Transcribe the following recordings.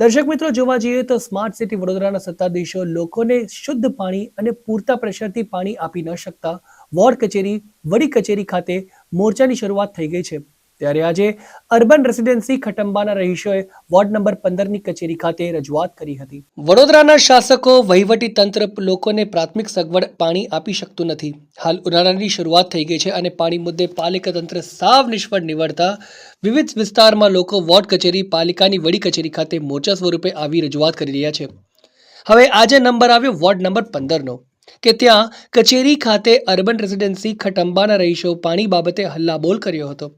દર્શક મિત્રો, જોવા જઈએ તો સ્માર્ટ સિટી વડોદરાના સત્તાધીશો લોકોને શુદ્ધ પાણી અને પૂરતા પ્રેશરથી પાણી આપી ન શકતા. વોર્ડ કચેરી, વડી કચેરી ખાતે મોરચાની શરૂઆત થઈ ગઈ છે. ત્યારે આજે અર્બન રેસિડેન્સી ખટંબાના રહીશોએ વોર્ડ નંબર પંદરની કચેરી ખાતે રજૂઆત કરી હતી. વડોદરાના શાસકો, વહીવટી તંત્ર લોકોને પ્રાથમિક સગવડ પાણી આપી શકતું નથી. હાલ ઉનાળાની શરૂઆત થઈ ગઈ છે અને પાણી મુદ્દે પાલિકા તંત્ર સાવ નિષ્ફળ નીવડતા વિવિધ વિસ્તારમાં લોકો વોર્ડ કચેરી, પાલિકાની વડી કચેરી ખાતે મોરચા સ્વરૂપે આવી રજૂઆત કરી રહ્યા છે. હવે આજે નંબર આવ્યો વોર્ડ નંબર પંદરનો, કે ત્યાં કચેરી ખાતે અર્બન રેસિડેન્સી ખટંબાના રહીશો પાણી બાબતે હલ્લાબોલ કર્યો હતો.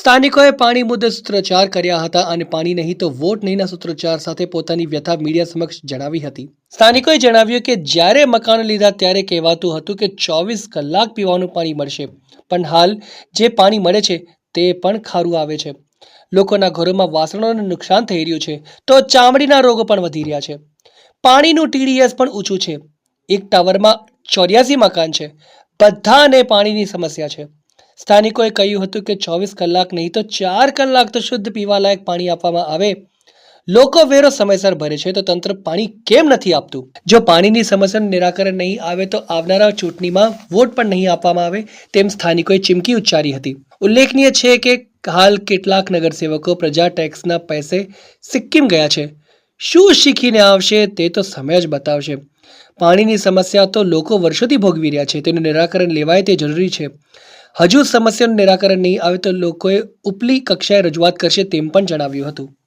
સ્થાનિકોએ પાણી મુદ્દે સૂત્રોચ્ચાર કર્યા હતા અને પાણી નહીં તો વોટ નહીંના સૂત્રોચ્ચાર સાથે પોતાની વ્યથા મીડિયા સમક્ષ જણાવી હતી. સ્થાનિકોએ જણાવ્યું કે જ્યારે મકાનો લીધા ત્યારે કહેવાતું હતું કે ચોવીસ કલાક પીવાનું પાણી મળશે, પણ હાલ જે પાણી મળે છે તે પણ ખારું આવે છે. લોકોના ઘરોમાં વાસણોને નુકસાન થઈ રહ્યું છે, તો ચામડીના રોગો પણ વધી રહ્યા છે. પાણીનું ટીડીએસ પણ ઊંચું છે. એક ટાવરમાં ચોર્યાસી મકાન છે. બધાને પાણીની સમસ્યા છે. સ્થાનિકોએ કહ્યું હતું કે ચોવીસ કલાક નહીં તો ચાર કલાક તો શુદ્ધ પીવાલાયક પાણી આપવામાં આવે. લોકો વેરો સમયસર ભરે છે તો તંત્ર પાણી કેમ નથી આપતું? જો પાણીની સમસ્યાનું નિરાકરણ નહીં આવે તો આવનારા ચૂંટણીમાં વોટ પણ નહીં આપવામાં આવે તેમ સ્થાનિકોએ ચીમકી ઉચ્ચારી હતી. ઉલ્લેખનીય છે કે હાલ કેટલાક નગરસેવકો પ્રજા ટેક્સના પૈસે સિક્કિમ ગયા છે. શું શીખીને આવશે તે તો સમય જ બતાવશે. પાણીની સમસ્યા તો લોકો વર્ષોથી ભોગવી રહ્યા છે. તેનું નિરાકરણ લેવાય તે જરૂરી છે. હજુ સમસ્યાનું નિરાકરણ નહીં આવે તો લોકોએ ઉપલી કક્ષાએ રજૂઆત કરશે તેમ પણ જણાવ્યું હતું.